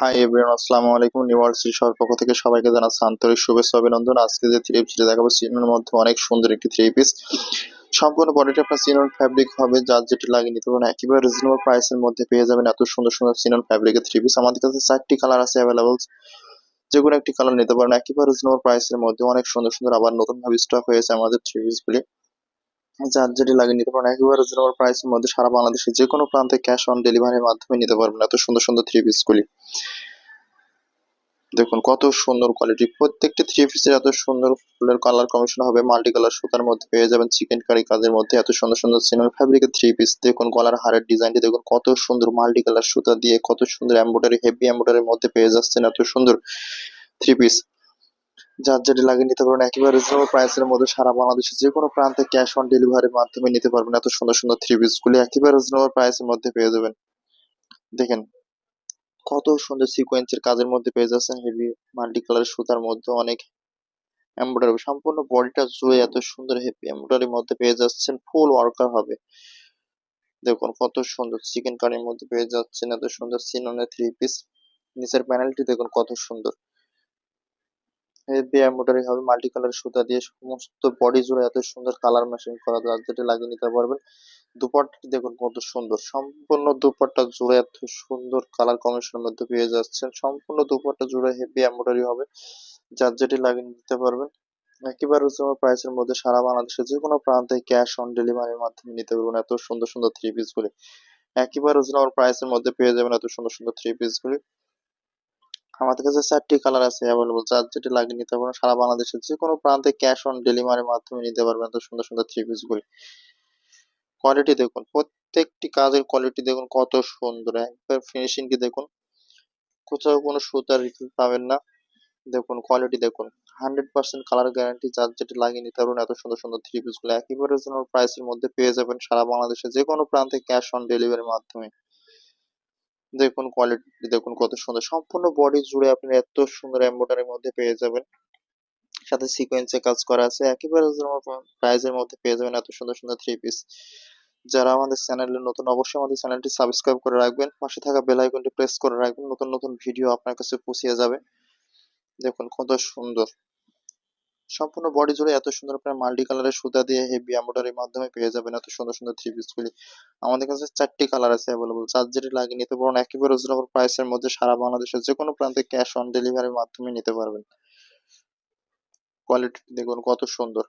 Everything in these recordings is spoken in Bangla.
হাই এভরিওয়ান আসসালামু আলাইকুম নিউয়ার্সি শহর পক্ষ থেকে সবাইকে জানাচ্ছি আন্তরিক শুভেচ্ছা, অভিনন্দন। আজকে যে থ্রি পিসটি দেখাবো সিনোর মধ্যে অনেক সুন্দর একটি থ্রি পিস সম্পূর্ণ বডিটা আপনার সিনোর ফ্যাব্রিক হবে, যার যেটি লাগিয়ে নিতে পারেন একেবারে রিজনেবল প্রাইসের মধ্যে পেয়ে যাবেন এত সুন্দর সুন্দর সিনোর ফ্যাব্রিকের থ্রি পিস আমাদের কাছে চারটি কালার আছে অ্যাভেলেবল যে কোনো একটি কালার নিতে পারেন, একেবারে রিজনেবল প্রাইসের মধ্যে অনেক সুন্দর সুন্দর আবার নতুন ভাবে স্টক হয়েছে আমাদের থ্রি পিসগুলি যার যেটি লাগিয়ে নিতে পারেন একেবারে রিজনেবল প্রাইসের মধ্যে সারা বাংলাদেশে যে কোনো প্রান্তে ক্যাশ অন ডেলিভারির মাধ্যমে নিতে পারবেন এত সুন্দর সুন্দর থ্রি পিসগুলি দেখুন কত সুন্দর কোয়ালিটি প্রত্যেকটি থ্রি পিসের এত সুন্দর ফুলের কালার কমিশন হবে মাল্টি কালার সুতার মধ্যে পেয়ে যাবেন চিকেন কারি কাজের মধ্যে এত সুন্দর সুন্দর সিনার ফ্যাব্রিকের থ্রি পিস দেখুন গলার হারের ডিজাইনটি দেখুন কত সুন্দর মাল্টি কালার সুতা দিয়ে, কত সুন্দর এমব্রয়ডারি হেভি এমব্রয়ডারির মধ্যে পেয়ে যাচ্ছেন এত সুন্দর থ্রি পিস যার যেটি লাগিয়ে নিতে পারবেন একেবারে রিজনেবল প্রাইসের মধ্যে সারা বাংলাদেশে যে কোনো প্রান্তে ক্যাশ অন ডেলিভারির মাধ্যমে নিতে পারবেন। এত সুন্দর সুন্দর থ্রি পিসগুলি একেবারে রিজনেবল প্রাইসের মধ্যে পেয়ে যাবেন। দেখেন, কত সুন্দর সিকোয়েন্সের কাজের মধ্যে পেয়ে যাচ্ছেন হেভি মাল্টি কালার সুতার মধ্যে অনেক এমব্রয়ডারি সম্পূর্ণ বডিটা জুড়ে এত সুন্দর হেভি এমব্রয়ডারির মধ্যে পেয়ে যাচ্ছেন ফুল ওয়ার্কার হবে। দেখুন, কত সুন্দর চিকেন কারির মধ্যে পেয়ে যাচ্ছেন, এত সুন্দর সিননের থ্রি পিস নিচের প্যানেলটি দেখুন কত সুন্দর। হেভি এমব্রয়ডারি হবে মাল্টি কালার সুতা দিয়ে সমস্ত বডি জুড়ে এত সুন্দর কালার ম্যাচিং করা যায় যেটা লাগিয়ে নিতে পারবেন। দুপাট্টাটি দেখুন কত সুন্দর, সম্পূর্ণ দুপাট্টা জুড়ে এত সুন্দর কালার কম্বিনেশনের মধ্যে পেয়ে যাচ্ছেন। সম্পূর্ণ দুপাট্টা জুড়ে হেভি এমব্রয়ডারি হবে, যার যেটি লাগিয়ে নিতে পারবেন। একেবারে রিজনেবল প্রাইসের মধ্যে সারা বাংলাদেশে যে কোনো প্রান্তে ক্যাশ অন ডেলিভারির মাধ্যমে নিতে পারবেন এত সুন্দর সুন্দর থ্রি পিস গুলি একেবারে রিজনেবল প্রাইসের মধ্যে পেয়ে যাবেন এত সুন্দর সুন্দর থ্রি পিস গুলি আমাদের কাছে চারটি কালার আছে অ্যাভেলেবল যার যেটি লাগিয়ে নিতে পারবেন সারা বাংলাদেশের যে কোনো প্রান্তে ক্যাশ অন ডেলিভারির মাধ্যমে নিতে পারবেন। এত সুন্দর সুন্দর থ্রি পিস গুলি। কোয়ালিটি দেখুন, প্রত্যেকটি কাজের কোয়ালিটি দেখুন, কত সুন্দর। একবার ফিনিশিং কি দেখুন, কোথাও কোনো সুতার পাবেন না। দেখুন কোয়ালিটি দেখুন হান্ড্রেড পার্সেন্ট কালার গ্যারান্টি যার যেটি লাগিয়ে নিতে পারবেন, এত সুন্দর সুন্দর থ্রি পিসগুলো। একেবারে প্রাইসের মধ্যে পেয়ে যাবেন সারা বাংলাদেশে যে কোনো প্রান্তে ক্যাশ অন ডেলিভারির মাধ্যমে। দেখুন কোয়ালিটি দেখুন কত সুন্দর। সম্পূর্ণ বডি জুড়ে আপনি এত সুন্দর এমব্রয়ডারির মধ্যে পেয়ে যাবেন। সাথে সিকোয়েন্সে কাজ করা আছে। একেবারে প্রাইজের মধ্যে পেয়ে যাবেন এত সুন্দর সুন্দর থ্রি পিস যারা আমাদের চ্যানেলে নতুন, অবশ্যই আমাদের চ্যানেলটি সাবস্ক্রাইব করে রাখবেন। পাশে থাকা বেল আইকনটি প্রেস করে রাখবেন। নতুন নতুন ভিডিও আপনার কাছে পৌঁছে যাবে। দেখুন কত সুন্দর। সম্পূর্ণ বডি জুড়ে এত সুন্দর আপনার মাল্টি কালারের সুতা দিয়ে হেভি এমব্রয়ডারির মাধ্যমে পেয়ে যাবেন। এত সুন্দর সুন্দর থ্রি পিসগুলি আমাদের কাছে চারটি কালার আছে অ্যাভেলেবল চার যেটি লাগিয়ে নিতে পারেন একেবারে রিজনেবল প্রাইসের মধ্যে সারা বাংলাদেশের যে কোনো প্রান্তে ক্যাশ অন ডেলিভারির মাধ্যমে নিতে পারবেন। কোয়ালিটি দেখুন কত সুন্দর।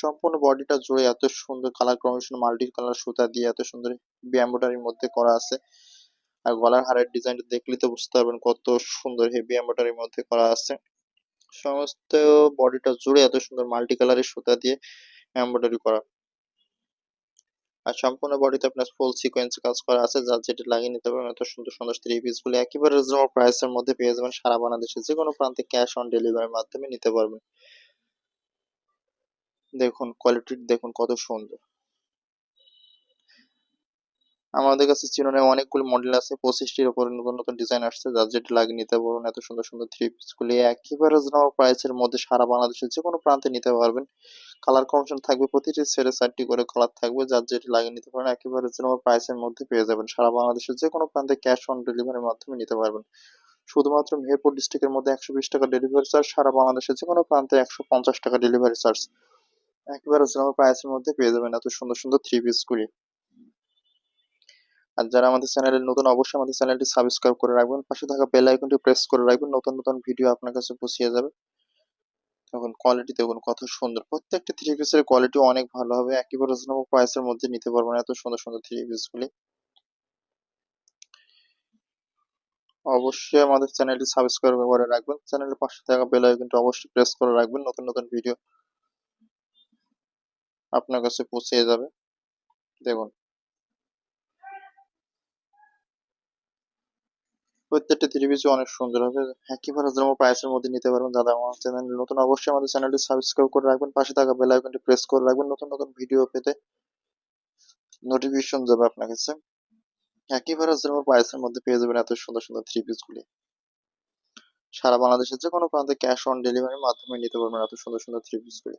সম্পূর্ণ বডিটা জুড়ে এত সুন্দর কালার কম্বিনেশন মাল্টি কালার সুতা দিয়ে এত সুন্দর এমব্রয়ডারির মধ্যে করা আছে। আর গলার হারের ডিজাইনটা দেখলে তো বুঝতে পারবেন কত সুন্দর হেভি এমব্রয়ডারির মধ্যে করা আছে। সমস্ত বডিটা জুড়ে এত সুন্দর মাল্টি কালারের সুতা দিয়ে এমব্রয়ডারি করা। আর সম্পূর্ণ বডিতে আপনার ফুল সিকোয়েন্স কাজ করা আছে, যার যেটা লাগিয়ে নিতে পারবেন, এত সুন্দর সুন্দর থ্রি পিসগুলো একেবারে রিজনেবল প্রাইসের মধ্যে পেয়ে যাবেন সারা বাংলাদেশে। যে কোনো প্রান্তে ক্যাশ অন ডেলিভারির মাধ্যমে নিতে পারবেন। দেখুন কোয়ালিটি দেখুন কত সুন্দর। আমাদের কাছে চিরনে অনেকগুলো মডেল আছে, পঁচিশটির উপরে নতুন নতুন ডিজাইন আসছে, যার যেটা লাগিয়ে নিতে পারবেন, এত সুন্দর সুন্দর থ্রি পিস গুলি। একেবারে রিজনেবল প্রাইসের মধ্যে সারা বাংলাদেশের যে কোনো প্রান্তে নিতে পারবেন। কালার কমিশন থাকবে, প্রতিটি সেটে চারটি করে কালার থাকবে, যার যেটি লাগিয়ে নিতে পারেন একেবারে রিজনেবল প্রাইসের মধ্যে পেয়ে যাবেন। সারা বাংলাদেশের যে কোনো প্রান্তে ক্যাশ অন ডেলিভারির মাধ্যমে নিতে পারবেন। শুধুমাত্র মেহেরপুর ডিস্ট্রিক্টের মধ্যে একশো বিশ টাকা ডেলিভারি চার্জ সারা বাংলাদেশের যে কোনো প্রান্তে একশো পঞ্চাশ টাকা ডেলিভারি চার্জ একেবারে রিজনেবল প্রাইসের মধ্যে পেয়ে যাবেন এত সুন্দর সুন্দর থ্রি পিস গুলি। আর যারা আমাদের চ্যানেলে নতুন, অবশ্যই আমাদের চ্যানেলটি সাবস্ক্রাইব করে রাখবেন। পাশে থাকা বেল আইকনটি প্রেস করে রাখবেন, নতুন নতুন ভিডিও আপনার কাছে পৌঁছে যাবে। দেখুন কোয়ালিটি দেখুন, কত সুন্দর। প্রত্যেকটি থ্রি পিসের কোয়ালিটি অনেক ভালো হবে। একেবারে রিজনেবল প্রাইসের মধ্যে নিতে পারবেন এত সুন্দর সুন্দর থ্রি পিসগুলি অবশ্যই আমাদের চ্যানেলটি সাবস্ক্রাইব করে রাখবেন। চ্যানেলের পাশে থাকা বেল আইকনটি অবশ্যই প্রেস করে রাখবেন। নতুন নতুন ভিডিও আপনার কাছে পৌঁছে যাবে। দেখুন প্রত্যেকটা থ্রি পিসই অনেক সুন্দর হবে। একেবারে রিজনেবল প্রাইসের মধ্যে নিতে পারবেন দাদা, আমার চ্যানেল নতুন, অবশ্যই আমাদের চ্যানেলটি সাবস্ক্রাইব করে রাখবেন। পাশে থাকা বেল আইকনটি প্রেস করে রাখবেন। নতুন নতুন ভিডিও পেতে নোটিফিকেশন যাবে আপনার কাছে। একেবারে রিজনেবল প্রাইসের মধ্যে পেয়ে যাবেন এত সুন্দর সুন্দর থ্রি পিসগুলি সারা বাংলাদেশের যে কোনো প্রান্তে ক্যাশ অন ডেলিভারির মাধ্যমে নিতে পারবেন এত সুন্দর সুন্দর থ্রি পিসগুলি